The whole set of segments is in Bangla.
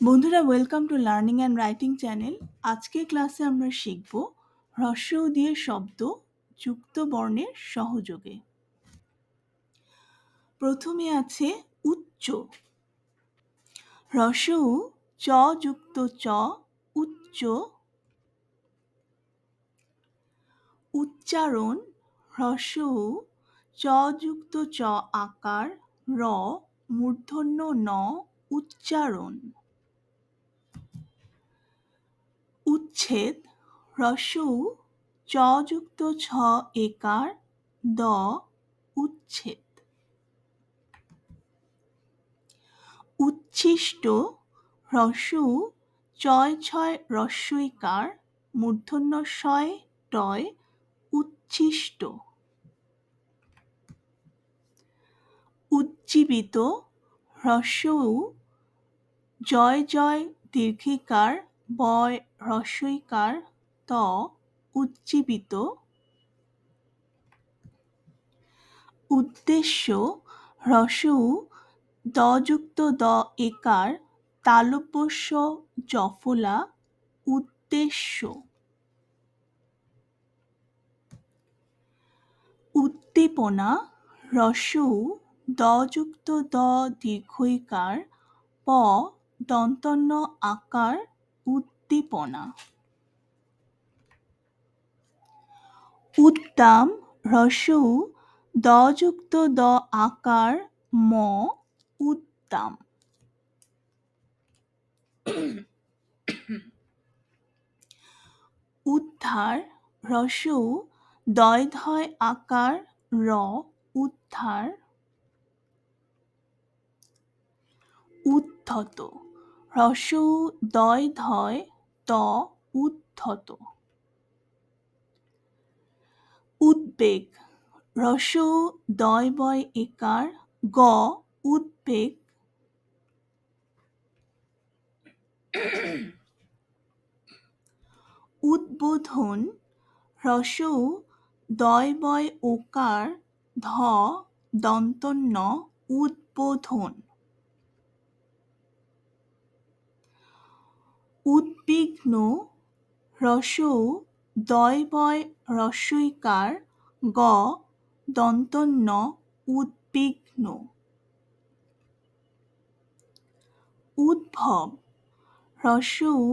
বন্ধুরা welcome to learning and writing channel আজকের ক্লাসে আমরা শিখব হ্রস্ব দিয়ে শব্দ যুক্ত বর্ণের সহযোগে। প্রথমে আছে উচ্চ। হ্রস্ব চ যুক্ত চ, উচ্চ। উচ্চারণ হ্রস্ব চ যুক্ত চ আকার, র, মূর্ধন্য ন, উচ্চারণ। উচ্ছেদ হ্রস্ব উ চ যুক্ত ছ একার দ উচ্ছেদ। উচ্ছিষ্ট হ্রস্ব উ চয় ছয় রস্বইকার মূর্ধন্য শয় টয় উচ্ছিষ্ট। উজ্জীবিত হ্রস্ব উ জয় জয় দীর্ঘিকার বয় হ্রস্বইকার ত উজ্জীবিত। উদ্দেশ্য হ্রস্ব দযুক্ত দ একার তালব্যস্য জফলা উদ্দেশ্য। উদ্দীপনা হ্রস্ব দযুক্ত দ দীর্ঘইকার প দন্তন্য আকার উদ্দীপনা। উদ্দাম হ্রস্ব উ দযুক্ত দ আকার ম উদ্দাম। উদ্ধার হ্রস্ব উ দয় ধয় আকার র উদ্ধার। উদ্ধত হ্রস্ব উ দয় ধয় ত উদ্ধত। উদ্বেগ হ্রস্ব উ দয় বয় একার, গ উদ্বেগ। উদ্বোধন হ্রস্ব উ দয় বয় ওকার, ধ দন্তন্য উদ্বোধন। উদ্বিগ্ন হ্রস্ব উ দয় হ্রস্বইকার গ দন্তন্য উদ্বিগ্ন। উদ্ভব হ্রস্ব উ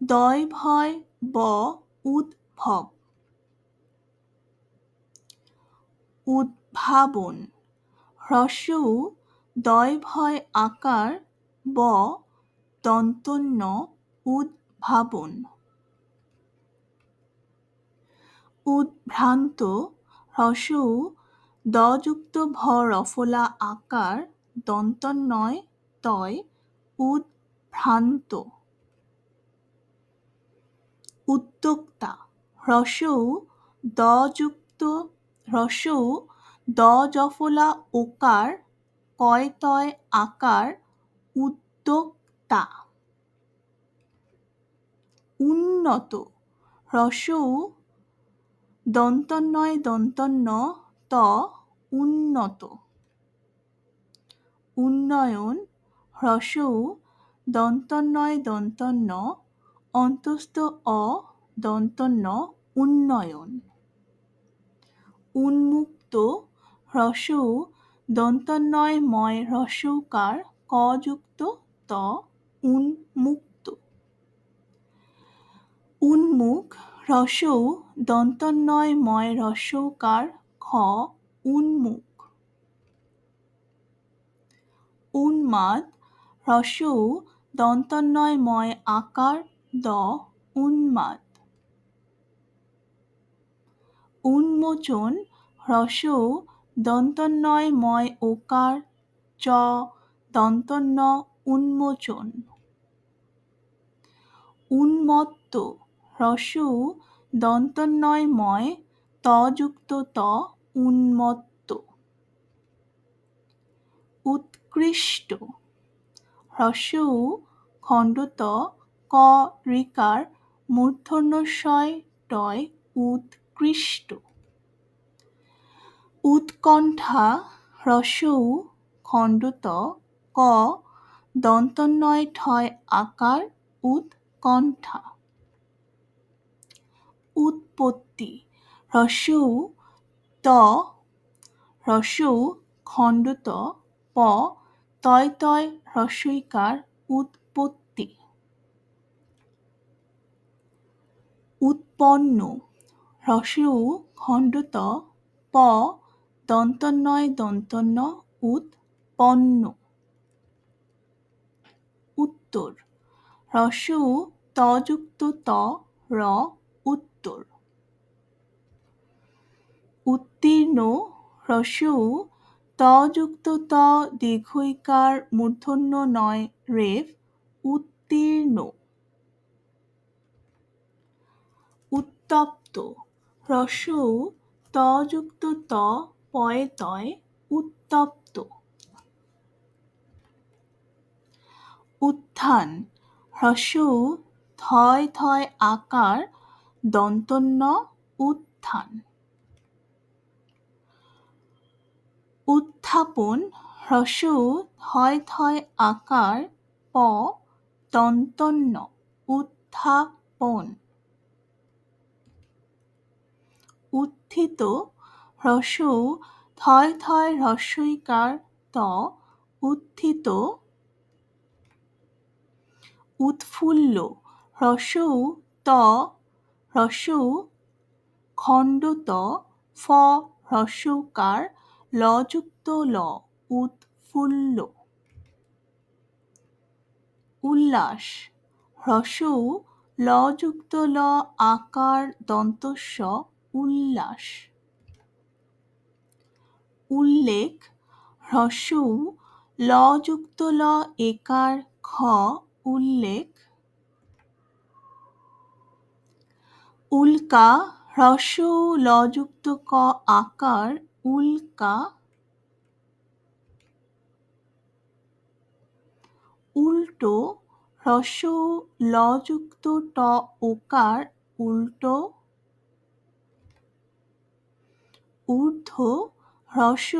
দয় ভয় ব উদ্ভব। উদ্ভাবন হ্রস্ব উ দয় ভয় আকার ব দন্তন্য উদ্ভাবন। উদ্ভ্রান্ত হ্রস্ব উ দযুক্ত ভ রফলা আকার দন্তন্নয় তয় উদ্ভ্রান্ত। উদ্যোক্তা হ্রস্ব উ দযুক্ত হ্রস্ব উ দ জফলা ওকার কয় তয় আকার উদ্যোক্তা। উন্নত। হ্রস্ব দন্তন্নয় দন্তন্য ত উন্নত। উন্নয়ন, হ্রস্ব দন্তন্নয় দন্তন্য অন্তস্থ অ দন্তন্য উন্নয়ন। উন্মুক্ত, হ্রস্ব উ দন্তন্নয় ময় হ্রস্বকার ক যুক্ত, ত উন্মুক্ত। উন্মুখ হ্রস্ব উ দন্তন্নয় ময় হ্রস্বকার খ উন্মুখ। উন্মাদ হ্রস্ব উ দন্তন্নয় ময় আকার দ উন্মাদ। উন্মোচন হ্রস্ব উ দন্তন্নয় ময় ওকার চ দন্তন্য উন্মোচন উন্মত্ত হ্রস্ব উ দন্তন্নয় ময় ত ত উন্মত্ত। উৎকৃষ্ট। হ্রস্ব উ খণ্ডত ক ঋকার মূর্ধন্যশয় টয় উৎকৃষ্ট। উৎকণ্ঠা হ্রস্ব উ খণ্ডত ক দন্তন্বয় ঠয় আকার উৎকণ্ঠা। উৎপত্তি। হ্রস্ব ত হ্রস্ব উ খণ্ডত, প, তয় তয় হ্রস্বইকার উৎপত্তি। উৎপন্ন হ্রস্ব উ খণ্ডত, প, দন্তন্বয় দন্তন্য উৎপন্ন। উত্তর হ্রস্ব উ তযুক্ত ত, র উত্তর। উত্তীর্ণ হ্রস্ব তযুক্ত ত দীর্ঘইকার মূর্ধন্য নয় রেফ উত্তীর্ণ। উত্তপ্ত হ্রস্ব উ তযুক্ত ত পয়ে তয় উত্তপ্ত। উত্থান হ্রস্ব থয় থয় আকার দন্তন্য উত্থান। উত্থাপন হ্রস্ব উ থয় থয় আকার প দন্তন্য উত্থাপন। উত্থিত হ্রস্ব থয় থয় হ্রস্বইকার ত উত্থিত। উৎফুল্ল হ্রস্ব ত হ্রস্ব খণ্ডত ফ হ্রস্বকার লযুক্ত ল উৎফুল্ল। উল্লাস হ্রস্ব লযুক্ত ল আকার দন্তস্ব উল্লাস। উল্লেখ হ্রস্ব লযুক্ত ল একার খ উল্লেখ উল্কা হ্রস্ব লযুক্ত ক আকার উল্কা। উল্টো হ্রস্ব লযুক্ত ট ওকার উল্টো। ঊর্ধ্ব হ্রস্ব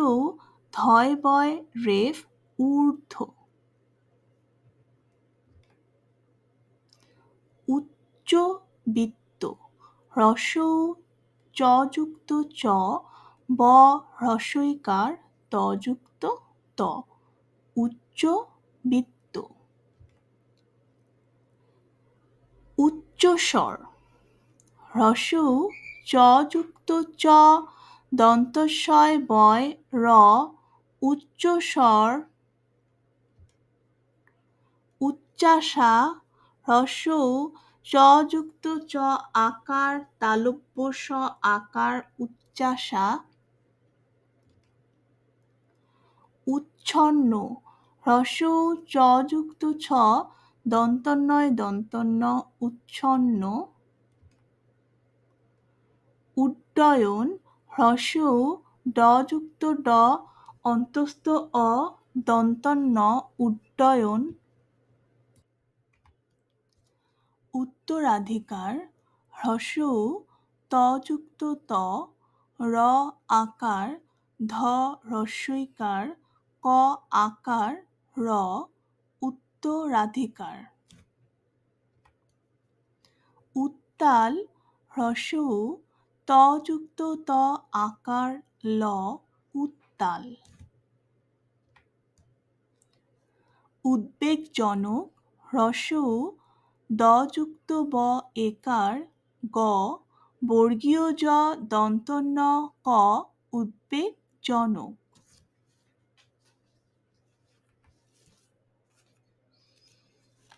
ধয় বয় রেফ ঊর্ধ্ব। উচ্চ বৃত্ত হ্রস্ব উ চযুক্ত চ, ব হ্রস্বইকার তযুক্ত ত, উচ্চ বৃত্ত। উচ্চস্বর হ্রস্ব উ চযুক্ত চ, দন্তস্বয় বয় র উচ্চস্বর উচ্চাসা হ্রস্ব চযুক্ত চ আকার, তালব্য স আকার উচ্চাসা উচ্ছন্ন, হ্রস্ব উ চযুক্ত ছ, দন্তন্বয় দন্তন্য উচ্ছন্ন। উড্ডয়ন, হ্রস্ব উ ডযুক্ত ড, অন্তস্থ অ দন্তন্য উড্ডয়ন। উত্তরাধিকার, হ্রস্ব তযুক্ত ত, র আকার, ধ হ্রস্বইকার ক আকার, র উত্তরাধিকার। উত্তাল, হ্রস্ব তযুক্ত ত আকার, ল উত্তাল। উদ্বেগজনক, হ্রস্ব উ দযুক্ত ব একার গ বর্গীয় জ দন্তন্য ক উদ্বেগজনক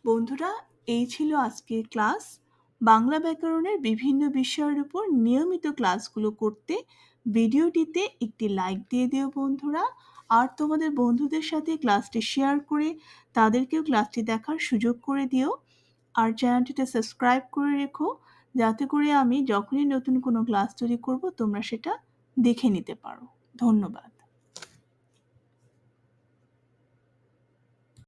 বন্ধুরা, এই ছিল আজকের ক্লাস। বাংলা ব্যাকরণের বিভিন্ন বিষয়ের উপর নিয়মিত ক্লাসগুলো করতে ভিডিওটিতে একটি লাইক দিয়ে দিও বন্ধুরা। আর তোমাদের বন্ধুদের সাথে ক্লাসটি শেয়ার করে তাদেরকেও ক্লাসটি দেখার সুযোগ করে দিও। আর চ্যানেলটিতে সাবস্ক্রাইব করে রেখো। যাতে করে আমি যখনই নতুন কোনো ক্লাস তৈরি করব, তোমরা সেটা দেখে নিতে পারো। ধন্যবাদ।